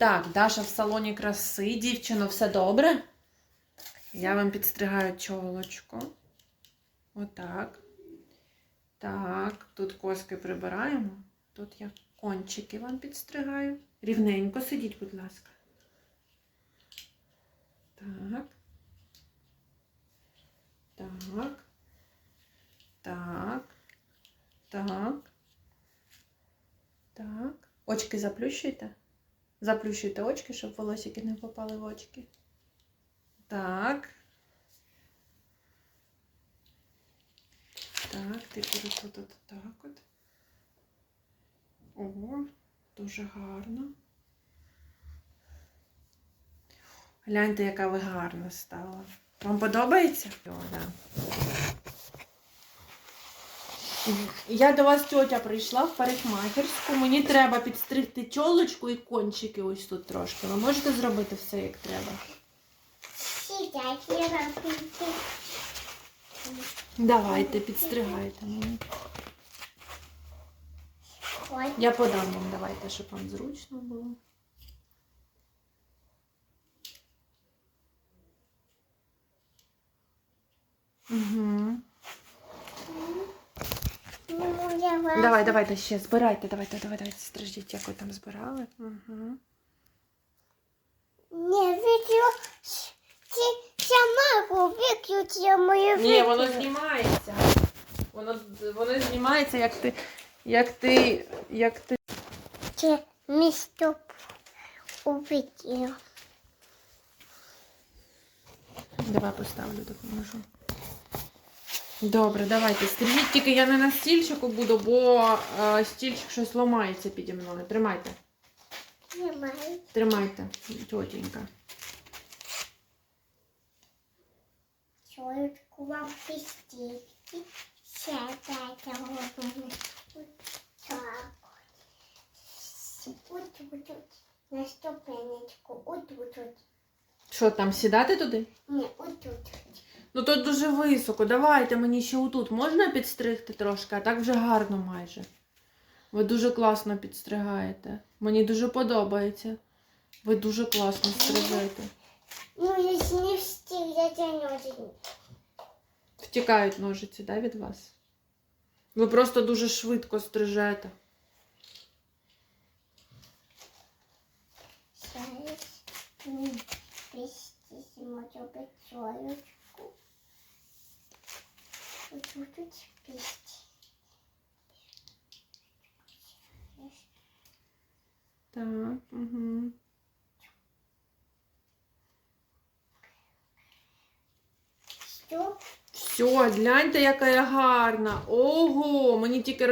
Так, Даша в салоні краси. Дівчино, все добре? Я вам підстригаю чолочку. Отак. Так, тут коски прибираємо. Тут я кончики вам підстригаю. Рівненько сидіть, будь ласка. Так. Так. Так. Так. Так. Очки заплющуйте. Заплющуйте очки, щоб волосики не попали в очки. Так. Так, тепер тут от так от. О, дуже гарно. Гляньте, яка ви гарна стала. Вам подобається? О, да. Я до вас тьотя прийшла в парикмахерську. Мені треба підстригти чолочку і кончики ось тут трошки. Ви можете зробити все як треба? Давайте, підстригайте мені. Я подам вам, давайте, щоб вам зручно було. Угу. Вас. Давай, давайте ще збирайте, давайте, давайте, давайте, стрижіть, як ви там збирали. Угу. Не відео. Ти сама виключила моє Ні, воно знімається. Воно, воно знімається, як ти, як ти, як ти. Це місто у відео. Давай поставлю, допоможу. Добре, давайте. Стрижіть, тільки я не на стільчику буду, бо е, стільчик щось ламається піді мною. Тримайте. Немає. Тримайте, тьотенька. Чолочку вам пістіть. Ще дайте. Так. От тут. На ступенечку. От тут. Що там, сідати туди? Ні, от тут. Ну тут дуже високо. Давайте мені ще отут можна підстригти трошки, а так вже гарно майже. Ви дуже класно підстригаєте. Мені дуже подобається. Ви дуже класно стрижете. Ну, якщо не встиг, я тянуть. Втікають ножиці, да, від вас? Ви просто дуже швидко стрижете. Зараз От тут пісті. Так, угу. Що? Все, гляньте, яка я гарна. Ого, мені тільки